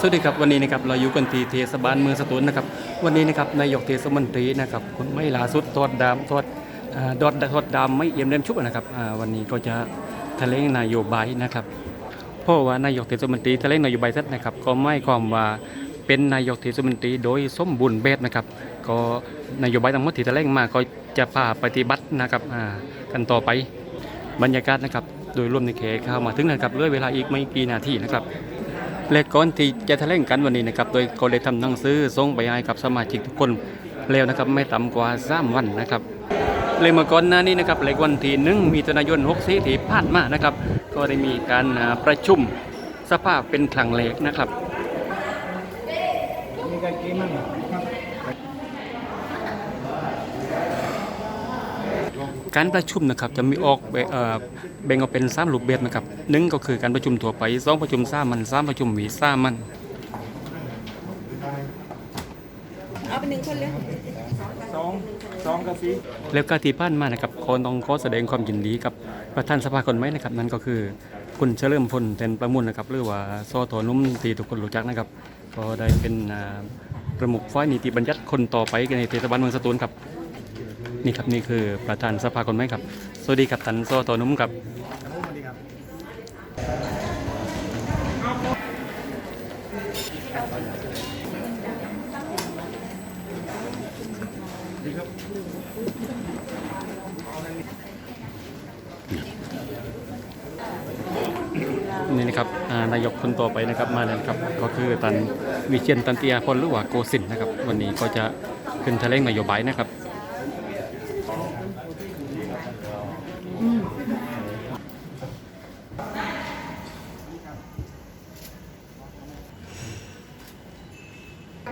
สวัสดีครับวันนี้นะครับเราอยู่กันที่เทศบาลเมืองสตูลนะครับวันนี้นะครับนายกเทศมนตรีนะครับคุณไม่ลาสุดทอดดามทอดอดอดทอดดามไม่เอี่ยมเล่มชุบนะครับวันนี้ก็จะแถลงนโยบายนะครับเพราะว่านายกเทศมนตรีแถลงนโยบายเสร็จนะครับ ก็ไม่ความว่าเป็นนายกเทศมนตรีโดยสมบูรณ์แบบนะครับ ก็นโยบายทั้งหมดที่แถลงมาก็จะพาปฏิบัตินะครับกันต่อไปบรรยากาศนะครับ โดยรวมในเขตเข้ามาถึงนะครับเหลือเวลาอีกไม่กี่นาทีนะครับ และก่อนที่จะแถลงกันวันนี้นะครับโดยก็เลยทำหนังสือส่งไปให้กับสมาชิกทุกคนแล้วนะครับไม่ต่ำกว่า3วันนะครับเลยเมื่อก่อนหน้านี้นะครับเลยวันที่หนึ่งมีตนายน6สีที่ผ่านมานะครับ ก็ได้มีการประชุมสภาเป็นครั้งแรกนะครับ มีการกินมั้งครับ การประชุมนะครับจะมีออกแบ่งเอ่อแบ่งออกเป็นสามรูปแบบนะครับหนึ่งก็คือการประชุมทั่วไปสองประชุมสามันสามประชุมหวีสามันเอาเป็นหนึ่งคนเลยสองสองกับสี่แล้วก็ที่ผ่านมานะครับขอต้องขอแสดงความยินดีกับประธานสภาคนใหม่นะครับ นั่นก็คือคุณเฉลิมพลเทนประมุนนะครับ หรือว่าซอทอนุ่มที่ทุกคนรู้จักนะครับ ก็ได้เป็นอ่าประมุขฝ่ายนิติบัญญัติคนต่อไปในเทศบาลเมืองสตูลครับ นี่ครับนี่คือประธานสภาคนใหมครับ สวัสดีครับท่านซอทอนุ่มครับสวัสดีครับนี่นะครับนายกคนต่อไปนะครับมาแล้วครับก็คือตันวิเชียนตันเตียพลหรือว่าโกสินนะครับ วันนี้ก็จะขึ้นแถลงนโยบายนะครับ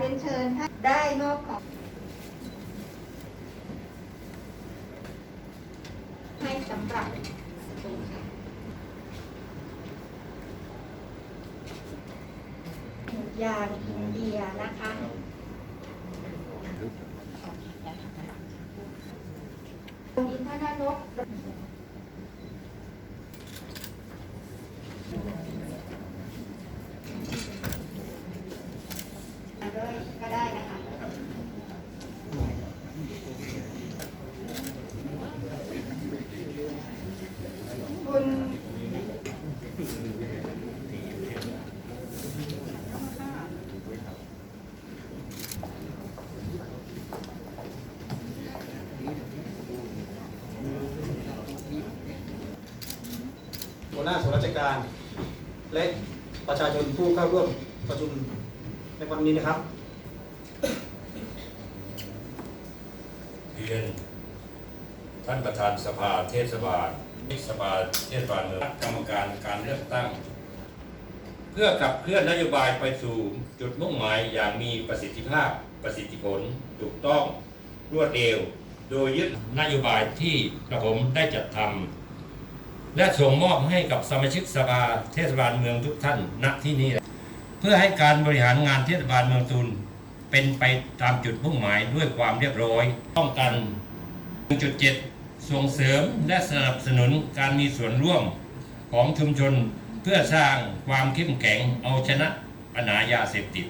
รียนเชิญท่านได้มอบของให้สำหรับยางอินเดียนะคะอินทนนกด้วยก็ได้นะคะ คุณ หัวหน้าส่วนราชการ และประชาชนผู้เข้าร่วมประชุมในวันนี้นะครับ เรียนท่านประธานสภาเทศบาลสภาเทศบาลเมืองกรรมการการเลือกตั้ง เพื่อขับเคลื่อนนโยบายไปสู่จุดมุ่งหมายอย่างมีประสิทธิภาพประสิทธิผลถูกต้องรวดเร็ว โดยยึดนโยบายที่กระผมได้จัดทำ และส่งมอบให้กับสมาชิกสภาเทศบาลเมืองทุกท่านณที่นี้ เพื่อให้การบริหารงานเทศบาลเมืองตุลเป็นไปตามจุดมุ่งหมายด้วยความเรียบร้อยป้องกัน 1.7 ส่งเสริมและสนับสนุนการมีส่วนร่วมของชุมชนเพื่อสร้างความเข้มแข็งเอาชนะปัญหายาเสพติด